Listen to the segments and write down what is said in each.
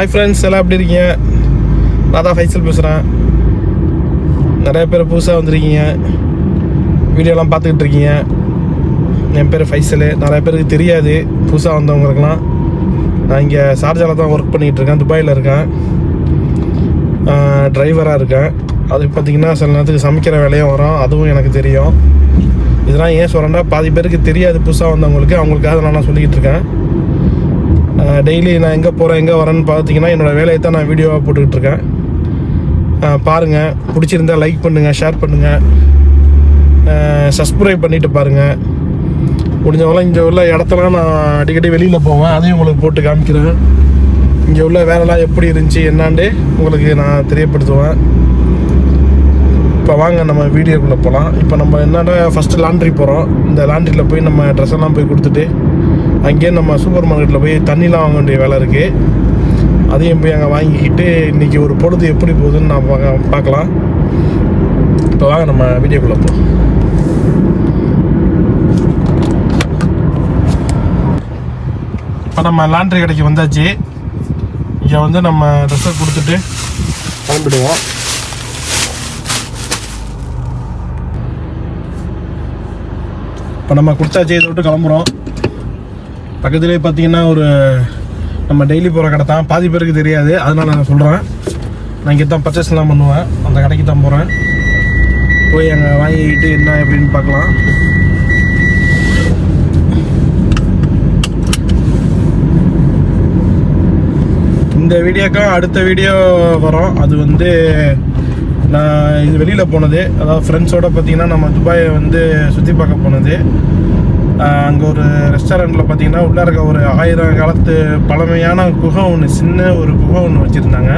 Hi friends எல்லாம் எப்படி இருக்கீங்க? நான் தான் ஃபைசல் பேசுகிறேன் நிறைய பேர் புதுசாக வந்திருக்கீங்க. வீடியோலாம் பார்த்துக்கிட்டு இருக்கீங்க. என் பேர் ஃபைசலு. நிறைய பேருக்கு தெரியாது. புதுசாக வந்தவங்களுக்குலாம் நான் இங்கே சார்ஜாவில் தான் ஒர்க் பண்ணிகிட்டு இருக்கேன். துபாயில் இருக்கேன். டிரைவராக இருக்கேன். அது பார்த்தீங்கன்னா சில நேரத்துக்கு சமைக்கிற வேலையும் வரும். அதுவும் எனக்கு தெரியும். இதெல்லாம் ஏன் சொல்கிறேன்னா பாதி பேருக்கு தெரியாது புதுசாக வந்தவங்களுக்கு. அவங்களுக்காக நான் சொல்லிக்கிட்டு இருக்கேன். டெய்லி நான் எங்கே போகிறேன் எங்கே வரேன்னு பார்த்தீங்கன்னா என்னோடய வேலையை தான் நான் வீடியோவாக போட்டுக்கிட்டுருக்கேன் பாருங்கள் பிடிச்சிருந்தா லைக் பண்ணுங்கள் ஷேர் பண்ணுங்கள் சப்ஸ்கிரைப் பண்ணிவிட்டு பாருங்கள் முடிஞ்சவங்களாம் இங்கே உள்ள இடத்தெல்லாம் நான் அடிக்கடி வெளியில் போவேன். அதையும் உங்களுக்கு போட்டு காமிக்கிறேன். இங்கே உள்ள வேலைலாம் எப்படி இருந்துச்சு என்னான்ட்டு உங்களுக்கு நான் தெரியப்படுத்துவேன். இப்போ வாங்க நம்ம வீடியோக்குள்ளே போகலாம் இப்போ நம்ம என்னடா ஃபஸ்ட்டு லாண்ட்ரி போகிறோம் இந்த லாண்ட்ரியில் போய் நம்ம ட்ரெஸ் எல்லாம் போய் கொடுத்துட்டு அங்கேயே நம்ம சூப்பர் மார்க்கெட்டில் போய் தண்ணிலாம் வாங்க வேண்டிய வேலை இருக்குது அதையும் போய் அங்கே வாங்கிக்கிட்டு இன்றைக்கி ஒரு பொழுது எப்படி போகுதுன்னு நான் பார்க்கலாம். இப்போ வாங்க நம்ம வீடியோக்குள்ளே போ. இப்போ நம்ம லாண்ட்ரி கடைக்கு வந்தாச்சு. இங்கே வந்து நம்ம ட்ரெஸ்ஸை கொடுத்துட்டு கிளம்பிடுவோம். இப்போ நம்ம கொடுத்தாச்சு இதை விட்டு கிளம்புறோம். பக்கத்துலேயே பார்த்தீங்கன்னா ஒரு நம்ம டெய்லி போகிற கடை தான். பாதி பேருக்கு தெரியாது. அதனால நான் சொல்கிறேன் நான் இங்கே தான் பர்ச்சேஸ்லாம் பண்ணுவேன். அந்த கடைக்கு தான் போகிறேன் போய் அங்கே வாங்கிக்கிட்டு என்ன அப்படின்னு பார்க்கலாம். இந்த வீடியோக்கும் அடுத்த வீடியோ வரும். அது வந்து நான் இது வெளியில் போனது. அதாவது ஃப்ரெண்ட்ஸோடு பார்த்தீங்கன்னா நம்ம துபாயை வந்து சுற்றி பார்க்க போனது. அங்கே ஒரு ரெஸ்டாரண்ட்டில் பார்த்தீங்கன்னா உள்ளே இருக்க ஒரு ஆயிரம் காலத்து பழமையான குகை ஒன்று சின்ன ஒரு குகை ஒன்று வச்சுருந்தாங்க.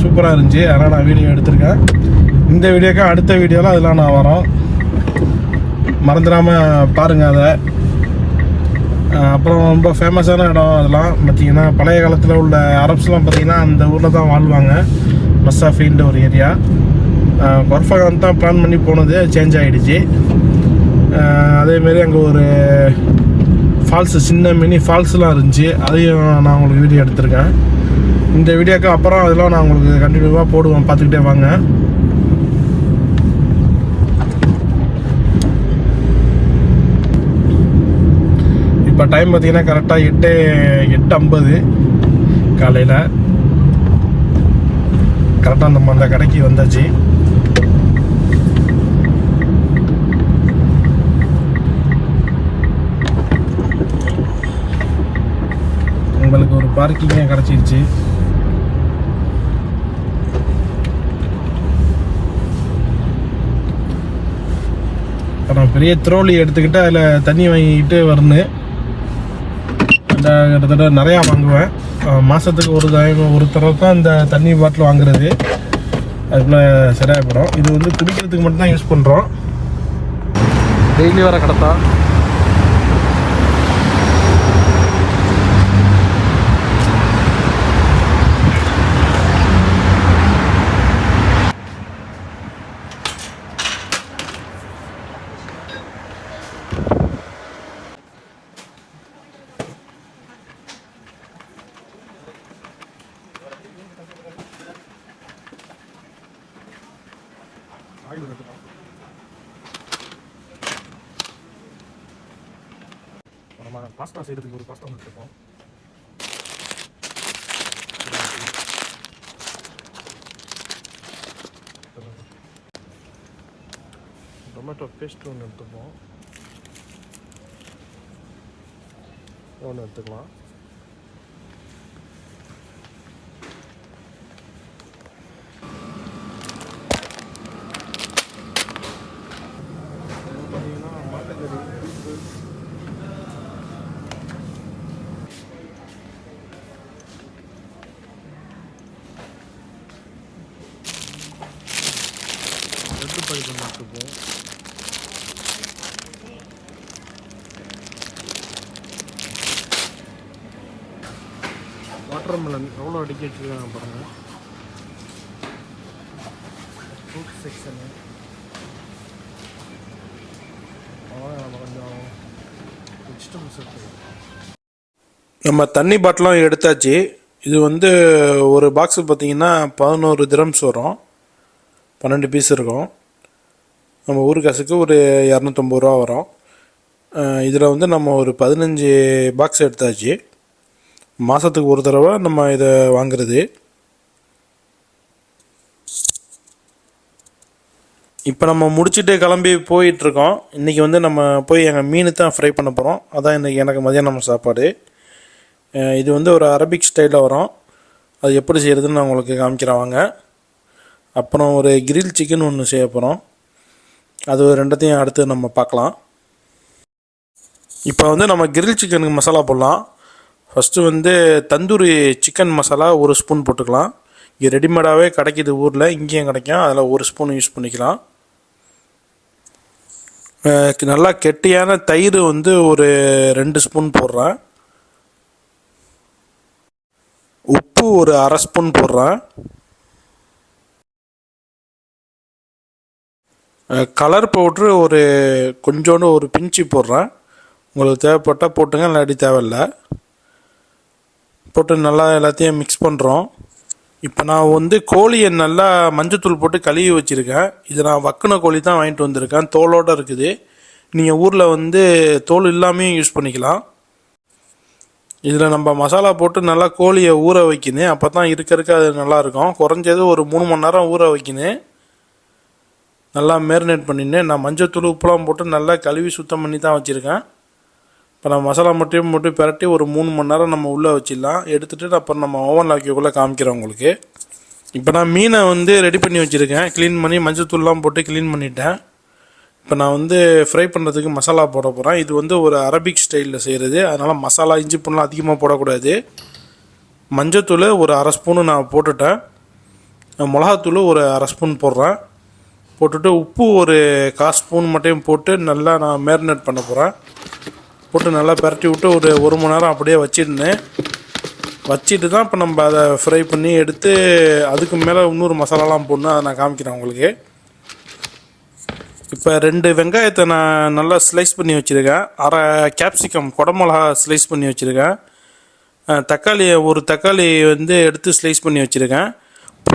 சூப்பராக இருந்துச்சு. அதனால் நான் வீடியோ எடுத்திருக்கேன். இந்த வீடியோக்கு அடுத்த வீடியோவில் அதெல்லாம் நான் வரோம். மறந்துடாமல் பாருங்கள் அதை. அப்புறம் ரொம்ப ஃபேமஸான இடம் அதெல்லாம். பார்த்திங்கன்னா பழைய காலத்தில் உள்ள அரப்ஸ்லாம் பார்த்திங்கன்னா அந்த ஊரில் தான் வாழ்வாங்க. மஸ்ஸாஃபின்ற ஒரு ஏரியா கொர்ஃபகான் தான் பிளான் பண்ணி போனது. சேஞ்ச் ஆகிடுச்சு அதேமாரி அங்கே ஒரு ஃபால்ஸு சின்ன மினி ஃபால்ஸ்லாம் இருந்துச்சு. அதையும் நான் உங்களுக்கு வீடியோ எடுத்திருக்கேன். இந்த வீடியோக்கு அப்புறம் அதெல்லாம் நான் உங்களுக்கு கண்டினியூவாக போடுவேன். பார்த்துக்கிட்டே வாங்க. இப்போ டைம் பார்த்தீங்கன்னா கரெக்டாக எட்டு எட்டு ஐம்பது காலையில். கரெக்டாக நம்ம அந்த கடைக்கு வந்தாச்சு. உங்களுக்கு ஒரு பார்க்கிங்கே கிடச்சிருச்சு. அப்புறம் நான் பெரிய த்ரோலி எடுத்துக்கிட்டு அதில் தண்ணி வாங்கிக்கிட்டு வரணும். அந்த கிட்டத்தட்ட நிறையா வாங்குவேன். மாதத்துக்கு ஒரு தாயம் ஒரு தடவை தான் இந்த தண்ணி பாட்டில் வாங்குறது. அதுக்குள்ளே சரியாகப்படும் இது வந்து குடிக்கிறதுக்கு மட்டும்தான் யூஸ் பண்ணுறோம் டெய்லி வர கடை தான் நம்ம பாஸ்தா செய்கிறதுக்கு ஒரு கஷ்டம் எடுத்துப்போம் டொமேட்டோ பேஸ்ட் ஒன்று எடுத்துப்போம் ஒன்று எடுத்துக்கலாம். ரெட்டு பாக்கெட் ஒன்று வாட்டர் மெலன் எவ்வளோ அடிக்க வச்சுருக்காங்க பாருங்கள் ஃப்ரூட் செக்ஷனு அவ்வளோ நம்ம கொஞ்சம் வெஜிடபிள்ஸ் எடுத்துக்கலாம் நம்ம தண்ணி பாட்டிலும் எடுத்தாச்சு. இது வந்து ஒரு பாக்ஸு பார்த்திங்கன்னா பதினோரு திரம்ஸ் வரும். பன்னெண்டு பீஸ் இருக்கும். நம்ம ஊர் காசுக்கு ஒரு இரநூத்தம்பது ரூபா வரும். இதில் வந்து நம்ம ஒரு பதினஞ்சு பாக்ஸ் எடுத்தாச்சு. மாதத்துக்கு ஒரு தடவை நம்ம இதை வாங்குறது. இப்போ நம்ம முடிச்சுட்டு கிளம்பி போயிட்டுருக்கோம். இன்றைக்கி வந்து நம்ம போய் எங்கள் மீன் தான் ஃப்ரை பண்ண போகிறோம் அதான் இன்றைக்கி எனக்கு மதியானம் சாப்பாடு. இது வந்து ஒரு அரபிக் ஸ்டைலில் வரும். அது எப்படி செய்கிறதுன்னு நான் உங்களுக்கு காமிக்கிறேன் வாங்க. அப்புறம் ஒரு கிரில் சிக்கன் ஒன்று செய்ய போகிறோம் அது ரெண்டத்தையும் அடுத்து நம்ம பார்க்கலாம். இப்போ வந்து நம்ம கிரில் சிக்கனுக்கு மசாலா போடலாம். ஃபஸ்ட்டு வந்து தந்தூரி சிக்கன் மசாலா ஒரு ஸ்பூன் போட்டுக்கலாம். இங்கே ரெடிமேடாகவே கிடைக்கிது ஊரில் இங்கேயும் கிடைக்கும். அதில் ஒரு ஸ்பூன் யூஸ் பண்ணிக்கலாம். நல்லா கெட்டியான தயிர் வந்து ஒரு ரெண்டு ஸ்பூன் போடுறேன். உப்பு ஒரு அரை ஸ்பூன் போடுறேன். கலர் பவுட்ரு ஒரு கொஞ்சோண்டு ஒரு பிஞ்சு போடுறேன். உங்களுக்கு தேவைப்பட்டால் போட்டுங்க இல்லாட்டி தேவையில்ல. போட்டு நல்லா எல்லாத்தையும் மிக்ஸ் பண்ணுறோம் இப்போ நான் வந்து கோழியை நல்லா மஞ்சத்தூள் போட்டு கழுவி வச்சுருக்கேன். இது நான் வக்குன கோழி தான் வாங்கிட்டு வந்திருக்கேன். தோலோடு இருக்குது. நீங்கள் ஊரில் வந்து தோல் இல்லாமையும் யூஸ் பண்ணிக்கலாம். இதில் நம்ம மசாலா போட்டு நல்லா கோழியை ஊற வைக்கணும். அப்போ தான் இருக்க இருக்க அது நல்லாயிருக்கும் குறைஞ்சது ஒரு மூணு மணி நேரம் ஊற வைக்கணும். நல்லா மேரினேட் பண்ணின்னு நான் மஞ்சத்தூள் உப்புலாம் போட்டு நல்லா கழுவி சுத்தம் பண்ணி தான் வச்சுருக்கேன். இப்போ நான் மசாலா மட்டும் போட்டு பிரட்டி ஒரு மூணு மணி நேரம் நம்ம உள்ளே வச்சிடலாம். எடுத்துகிட்டு அப்புறம் நம்ம ஓவன் வைக்கக்குள்ளே காமிக்கிறோம் உங்களுக்கு. இப்போ நான் மீனை வந்து ரெடி பண்ணி வச்சுருக்கேன். க்ளீன் பண்ணி மஞ்சத்தூள்லாம் போட்டு க்ளீன் பண்ணிட்டேன். இப்போ நான் வந்து ஃப்ரை பண்ணுறதுக்கு மசாலா போட போகிறேன் இது வந்து ஒரு அரபிக் ஸ்டைலில் செய்கிறது அதனால் மசாலா இஞ்சி பூண்டுலாம் அதிகமாக போடக்கூடாது. மஞ்சத்தூள் ஒரு அரை ஸ்பூனு நான் போட்டுட்டேன். மிளகாத்தூள் ஒரு அரை ஸ்பூன் போடுறேன். போட்டுட்டு உப்பு ஒரு கால் ஸ்பூன் மட்டும் போட்டு நல்லா நான் மேரினேட் பண்ண போகிறேன் போட்டு நல்லா பிரட்டி விட்டு ஒரு ஒரு மணி நேரம் அப்படியே வச்சிருந்தேன். வச்சுட்டு தான் இப்போ நம்ம அதை ஃப்ரை பண்ணி எடுத்து அதுக்கு மேலே இன்னொரு மசாலாலாம் போடணும் அதை நான் காமிக்கிறேன் உங்களுக்கு. இப்போ ரெண்டு வெங்காயத்தை நான் நல்லா ஸ்லைஸ் பண்ணி வச்சுருக்கேன். அரை கேப்சிகம் குடமிளகா ஸ்லைஸ் பண்ணி வச்சுருக்கேன். தக்காளி ஒரு தக்காளி வந்து எடுத்து ஸ்லைஸ் பண்ணி வச்சுருக்கேன்.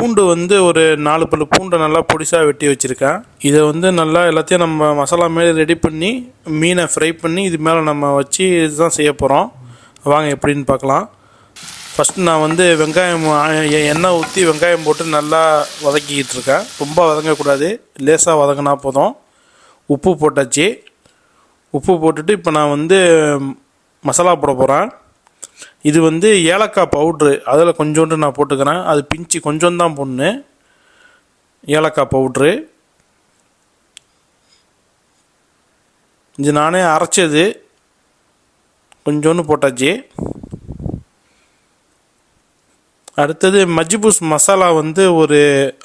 பூண்டு வந்து ஒரு நாலு பல்லு பூண்டை நல்லா பொடிசாக வெட்டி வச்சுருக்கேன். இதை வந்து நல்லா எல்லாத்தையும் நம்ம மசாலா மேலே ரெடி பண்ணி மீனை ஃப்ரை பண்ணி இது மேலே நம்ம வச்சு இதுதான் செய்ய போகிறோம் வாங்க எப்படின்னு பார்க்கலாம். ஃபஸ்ட்டு நான் வந்து வெங்காயம் எண்ணெய் ஊற்றி வெங்காயம் போட்டு நல்லா வதக்கிக்கிட்டு இருக்கேன். ரொம்ப வதங்கக்கூடாது. லேசாக வதங்கினா போதும். உப்பு போட்டாச்சு. உப்பு போட்டுட்டு இப்போ நான் வந்து மசாலா போட போகிறேன் இது வந்து ஏலக்காய் பவுட்ரு அதில் கொஞ்சோண்டு நான் போட்டுக்கிறேன். அது பிஞ்சு கொஞ்சம் தான் ஏலக்காய் பவுட்ரு இது நானே அரைச்சது. கொஞ்சோண்டு போட்டாச்சு. அடுத்தது மஜ்பூஸ் மசாலா வந்து ஒரு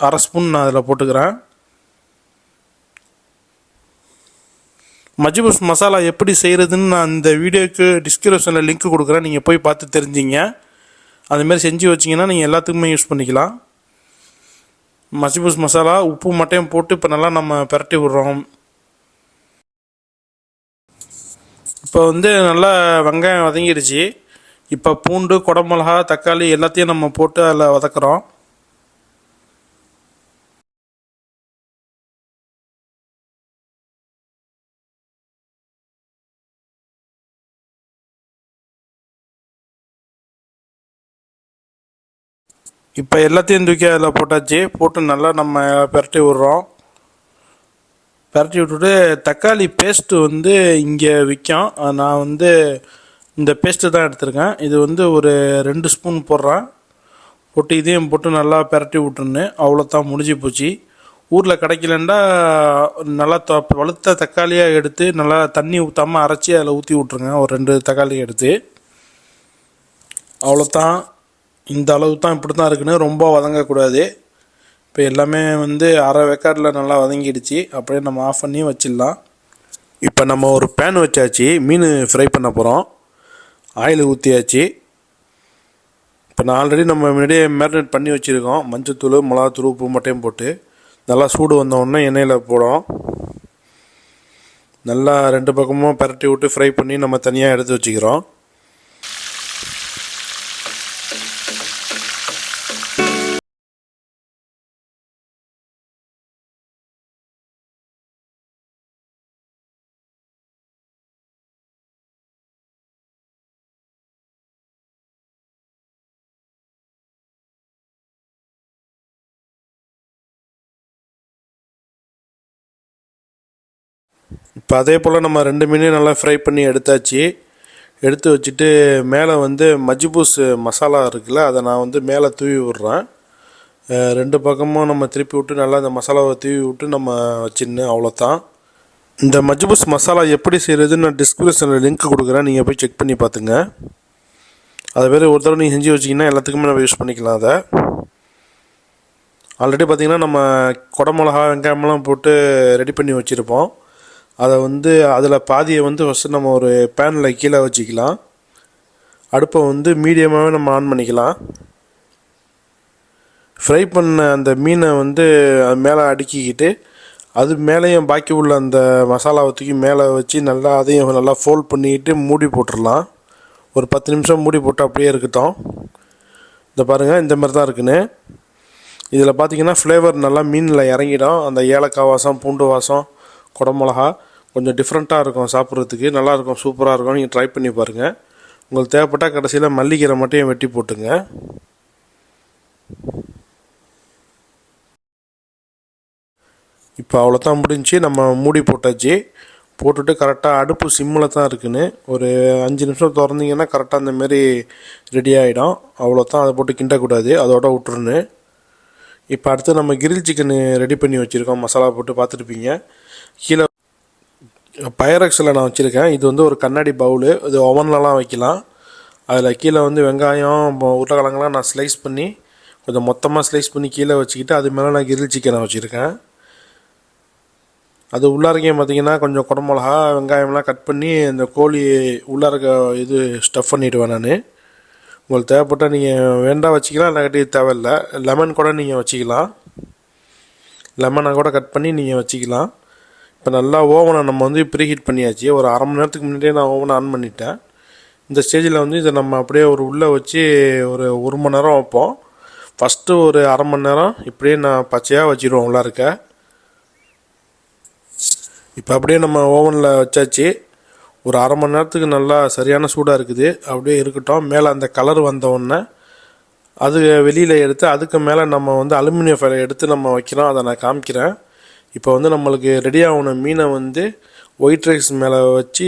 அரை ஸ்பூன் நான் அதில் போட்டுக்கிறேன். மஜ்பூஸ் மசாலா எப்படி செய்கிறதுன்னு நான் இந்த வீடியோக்கு டிஸ்கிரிப்ஷனில் லிங்க் கொடுக்குறேன். நீங்கள் போய் பார்த்து தெரிஞ்சிங்க. அதுமாரி செஞ்சு வச்சிங்கன்னா நீங்கள் எல்லாத்துக்குமே யூஸ் பண்ணிக்கலாம். மஜ்பூஸ் மசாலா உப்பு மட்டையும் போட்டு இப்போ நல்லா நம்ம பிரட்டி விட்றோம். இப்போ வந்து நல்லா வெங்காயம் வதங்கிடுச்சு இப்போ பூண்டு குடமிளகா தக்காளி எல்லாத்தையும் நம்ம போட்டு அதில் வதக்குறோம். இப்போ எல்லாத்தையும் தூக்கி அதில் போட்டாச்சு. போட்டு நல்லா நம்ம பிரட்டி விட்றோம். பிரட்டி விட்டுட்டு தக்காளி பேஸ்ட்டு வந்து இங்கே விற்கும். நான் வந்து இந்த பேஸ்ட்டு தான் எடுத்திருக்கேன். இது வந்து ஒரு ரெண்டு ஸ்பூன் போடுறேன். போட்டு இதையும் போட்டு நல்லா பிரட்டி விட்டுருன்னு. அவ்வளோதான் முடிஞ்சு போச்சு. ஊரில் கிடைக்கலண்டா நல்லா த வளர்த்த தக்காளியாக எடுத்து நல்லா தண்ணி ஊற்றாமல் அரைச்சி அதில் ஊற்றி விட்ருங்க ஒரு ரெண்டு தக்காளி எடுத்து. அவ்வளோதான் இந்த அளவு தான் இப்படி தான் இருக்குன்னு ரொம்ப வதங்கக்கூடாது. இப்போ எல்லாமே வந்து அரை வெக்கார்டில் நல்லா வதங்கிடுச்சு. அப்படியே நம்ம ஆஃப் பண்ணி வச்சிடலாம். இப்போ நம்ம ஒரு பேன் வச்சாச்சு. மீன் ஃப்ரை பண்ண போகிறோம் ஆயில் ஊற்றியாச்சு இப்போ நான் ஆல்ரெடி நம்ம முன்னாடியே மேரினேட் பண்ணி வச்சுருக்கோம். மஞ்சத்தூள் மிளகாத்தூள் உப்பு மட்டும் போட்டு நல்லா சூடு வந்தோடனே எண்ணெயில் போடும் நல்லா ரெண்டு பக்கமும் பரட்டி விட்டு ஃப்ரை பண்ணி நம்ம தனியாக எடுத்து வச்சுக்கிறோம். இப்போ அதே போல் நம்ம ரெண்டு மீனையும் நல்லா ஃப்ரை பண்ணி எடுத்தாச்சு. எடுத்து வச்சுட்டு மேலே வந்து மஜ்பூஸ் மசாலா இருக்குல்ல அதை நான் வந்து மேலே தூவி விட்றேன். ரெண்டு பக்கமும் நம்ம திருப்பி விட்டு நல்லா இந்த மசாலாவை தூவி விட்டு நம்ம வச்சிடணு அவ்வளோதான் இந்த மஜ்பூஸ் மசாலா எப்படி செய்கிறதுன்னு நான் டிஸ்கிரிப்ஷனில் லிங்க் கொடுக்குறேன் நீங்கள் போய் செக் பண்ணி பார்த்துங்க. அதை வேறு ஒரு தடவை நீங்கள் செஞ்சு வச்சிங்கன்னா எல்லாத்துக்குமே நம்ம யூஸ் பண்ணிக்கலாம் அதை. ஆல்ரெடி பார்த்திங்கன்னா நம்ம குடமிளகா வெங்காயமெல்லாம் போட்டு ரெடி பண்ணி வச்சுருப்போம். அதை வந்து அதில் பாதியை வந்து ஃபஸ்ட்டு நம்ம ஒரு பேனில் கீழே வச்சுக்கலாம். அடுப்பை வந்து மீடியமாகவே நம்ம ஆன் பண்ணிக்கலாம். ஃப்ரை பண்ண அந்த மீனை வந்து அது மேலே அடுக்கிக்கிட்டு அது மேலேயும் பாக்கி உள்ள அந்த மசாலாவை தூக்கி மேலே வச்சு நல்லா அதையும் நல்லா ஃபோல்ட் பண்ணிக்கிட்டு மூடி போட்டுடலாம். ஒரு பத்து நிமிஷம் மூடி போட்டு அப்படியே இருக்கட்டும். இந்த பாருங்கள் இந்த மாதிரி தான் இருக்குன்னு. இதில் பார்த்தீங்கன்னா ஃப்ளேவர் நல்லா மீனில் இறங்கிடும். அந்த ஏலக்காய் வாசம் பூண்டு வாசம் குடமிளகா கொஞ்சம் டிஃப்ரெண்ட்டாக இருக்கும் சாப்பிட்றதுக்கு. நல்லாயிருக்கும் சூப்பராக இருக்கும். நீங்கள் ட்ரை பண்ணி பாருங்கள் உங்களுக்கு தேவைப்பட்டால் கடைசியில் மல்லிக்கீரை மட்டும் வெட்டி போட்டுங்க. இப்போ அவ்வளோதான் முடிஞ்சு நம்ம மூடி போட்டாச்சு. போட்டுட்டு கரெக்டாக அடுப்பு சிம்மில் தான் இருக்குன்னு. ஒரு அஞ்சு நிமிஷம் திறந்தீங்கன்னா கரெக்டாக அந்தமாரி ரெடி ஆகிடும் அவ்வளோதான் அதை போட்டு கிண்டக்கூடாது. அதோட விட்டுருன்னு. இப்போ அடுத்து நம்ம கிரில் சிக்கன் ரெடி பண்ணி வச்சுருக்கோம். மசாலா போட்டு பார்த்துருப்பீங்க. கீழே பயரக்ஸில் நான் வச்சுருக்கேன். இது வந்து ஒரு கண்ணாடி பவுலு இது ஓவன்லலாம் வைக்கலாம். அதில் கீழே வந்து வெங்காயம் உருளைக்கிழங்குலாம் நான் ஸ்லைஸ் பண்ணி கொஞ்சம் மொத்தமாக ஸ்லைஸ் பண்ணி கீழே வச்சுக்கிட்டு அது மேலே நான் கிரில் சிக்கனை வச்சுருக்கேன். அது உள்ளாரையும் பார்த்தீங்கன்னா கொஞ்சம் குடமிளகா வெங்காயம்லாம் கட் பண்ணி அந்த கோழி உள்ளார இது ஸ்டஃப் பண்ணிவிடுவேன் நான். உங்களுக்கு தேவைப்பட்டால் நீங்கள் வேண்டாம் வச்சிக்கலாம் இல்லாட்டி தேவையில்லை. லெமன் கூட நீங்கள் வச்சுக்கலாம். லெமனை கூட கட் பண்ணி நீங்கள் வச்சுக்கலாம். இப்போ நல்லா ஓவனை நம்ம வந்து ப்ரீஹீட் பண்ணியாச்சு. ஒரு அரை மணி நேரத்துக்கு முன்னாடியே நான் ஓவனை ஆன் பண்ணிட்டேன். இந்த ஸ்டேஜில் வந்து இதை நம்ம அப்படியே ஒரு உள்ளே வச்சு ஒரு ஒரு மணி நேரம் வைப்போம். ஃபஸ்ட்டு ஒரு அரை மணி நேரம் இப்படியே நான் பச்சையாக வச்சிருவோம் உள்ளே இருக்க. இப்போ அப்படியே நம்ம ஓவனில் வச்சாச்சு. ஒரு அரை மணி நேரத்துக்கு நல்லா சரியான சூடாக இருக்குது. அப்படியே இருக்கட்டும். மேலே அந்த கலர் வந்தவுடனே அது வெளியில் எடுத்து அதுக்கு மேலே நம்ம வந்து அலுமினியம் ஃபைலை எடுத்து நம்ம வைக்கிறோம். அதை நான் காமிக்கிறேன். இப்போ வந்து நம்மளுக்கு ரெடி ஆகின மீனை வந்து ஒயிட் ரைஸ் மேலே வச்சு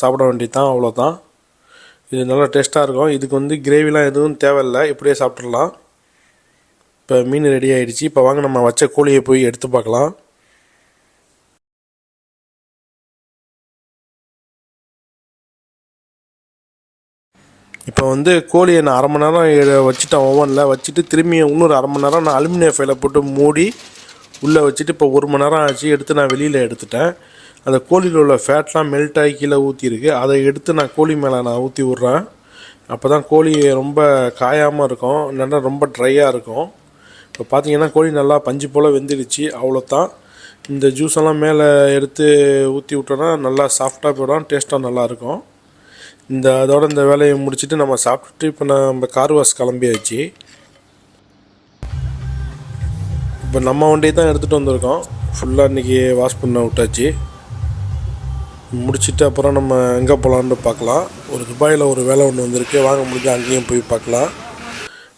சாப்பிட வேண்டியது தான் அவ்வளோதான் இது நல்லா டேஸ்ட்டாக இருக்கும். இதுக்கு வந்து கிரேவிலாம் எதுவும் தேவையில்லை. இப்படியே சாப்பிட்றலாம் இப்போ மீன் ரெடி ஆகிடுச்சு இப்போ வாங்க நம்ம வச்ச கோழியை போய் எடுத்து பார்க்கலாம். இப்போ வந்து கோழியை நான் அரை மணி நேரம் வச்சுட்டேன் ஓவனில் வச்சுட்டு திரும்பி இன்னொரு அரை மணி நேரம் நான் அலுமினியம் ஃபைலை போட்டு மூடி உள்ளே வச்சுட்டு இப்போ ஒரு மணி நேரம் ஆச்சு எடுத்து நான் வெளியில் எடுத்துட்டேன். அந்த கோழியில் உள்ள ஃபேட்லாம் மெல்ட் ஆகி கீழே ஊற்றிருக்கு அதை எடுத்து நான் கோழி மேலே நான் ஊற்றி விட்றேன். அப்போ தான் கோழி ரொம்ப காயாமல் இருக்கும் நல்லா ரொம்ப ட்ரையாக இருக்கும். இப்போ பார்த்தீங்கன்னா கோழி நல்லா பஞ்சு போல் வெந்துடுச்சு அவ்வளோதான் இந்த ஜூஸ் எல்லாம் மேலே எடுத்து ஊற்றி விட்டோன்னா நல்லா சாஃப்டாக போயிடும் டேஸ்ட்டாக நல்லாயிருக்கும் இந்த அதோட இந்த வேலையை முடிச்சுட்டு நம்ம சாப்பிட்டுட்டு இப்போ நம்ம கார் வாஷ் கிளம்பியாச்சு. இப்போ நம்ம வண்டியை தான் எடுத்துகிட்டு வந்திருக்கோம். ஃபுல்லாக இன்றைக்கி வாஷ் பண்ண விட்டாச்சு. முடிச்சுட்டு அப்புறம் நம்ம எங்கே போகலான்னு பார்க்கலாம். ஒரு துபாயில் ஒரு வேலை ஒன்று வந்திருக்கு. வாங்க முடிஞ்சு அங்கேயும் போய் பார்க்கலாம்.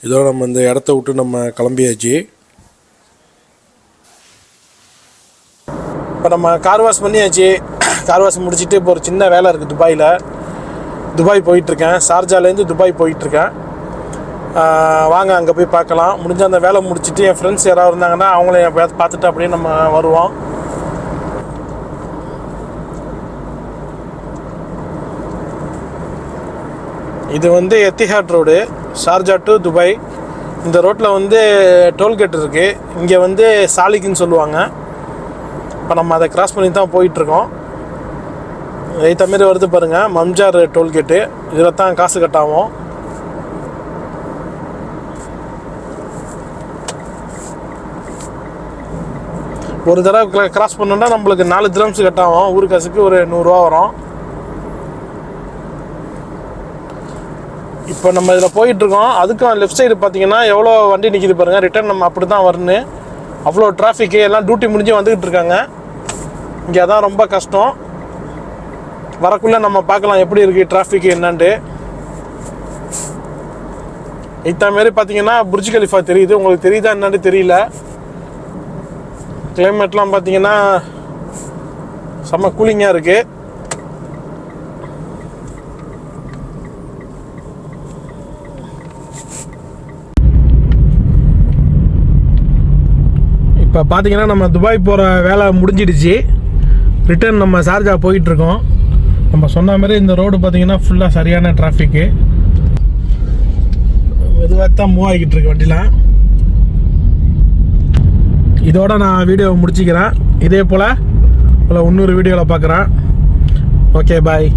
இதோட நம்ம இந்த இடத்த விட்டு நம்ம கிளம்பியாச்சு. இப்போ நம்ம கார் வாஷ் பண்ணியாச்சு. கார் வாஷ் முடிச்சுட்டு இப்போ ஒரு சின்ன வேலை இருக்குது துபாயில். துபாய் போயிட்டுருக்கேன் ஷார்ஜாலேருந்து துபாய் போயிட்டுருக்கேன் வாங்க அங்கே போய் பார்க்கலாம். முடிஞ்ச அந்த வேலை முடிச்சுட்டு என் ஃப்ரெண்ட்ஸ் யாராவது இருந்தாங்கன்னா அவங்கள எப்பயாவது பார்த்துட்டு அப்படியே நம்ம வருவோம். இது வந்து Etihad road Sharjah to Dubai. இந்த ரோட்டில் வந்து டோல்கேட் இருக்குது இங்கே வந்து சாலிக்குன்னு சொல்லுவாங்க. இப்போ நம்ம அதை கிராஸ் பண்ணி தான் போயிட்டுருக்கோம். எய்த்த தமிழ் வருது பாருங்கள் மம்ஜார் டோல்கேட்டு. இதில் தான் காசு கட்டாகும். ஒரு தடவை கிராஸ் பண்ணோன்னா நம்மளுக்கு நாலு திரம்ஸ் கட்டாகும் ஊரு காசுக்கு ஒரு நூறுரூவா வரும். இப்போ நம்ம இதில் போயிட்டுருக்கோம் அதுக்கும் லெஃப்ட் சைடு பார்த்தீங்கன்னா எவ்வளோ வண்டி நிற்கிது பாருங்கள் ரிட்டர்ன் நம்ம அப்படி தான் வரணும் அவ்வளோ டிராஃபிக்கு எல்லாம் டியூட்டி முடிஞ்சு வந்துக்கிட்டு இருக்காங்க. இங்கே அதான் ரொம்ப கஷ்டம். வரக்குள்ளே நம்ம பார்க்கலாம் எப்படி இருக்குது டிராஃபிக் என்னன்ட்டு. இத்தா மாரி பார்த்தீங்கன்னா புர்ஜ் கலிஃபா தெரியுது. உங்களுக்கு தெரியுதா என்னன்னு தெரியல. கிளைமேட்லாம் பார்த்தீங்கன்னா செம்ம கூலிங்காக இருக்குது இப்போ பார்த்தீங்கன்னா நம்ம துபாய் போகிற வேலை முடிஞ்சிடுச்சு. ரிட்டர்ன் நம்ம சார்ஜா போயிட்டுருக்கோம். நம்ம சொன்ன மாதிரி இந்த ரோடு பார்த்தீங்கன்னா ஃபுல்லாக சரியான டிராஃபிக்கு மெதுவாக தான் மூவ் ஆகிக்கிட்டு இருக்கு வண்டிலாம். இதோட நான் வீடியோவை முடிச்சுக்கிறேன். இதே போல் உங்களை இன்னொரு வீடியோவில் பார்க்குறேன். Okay bye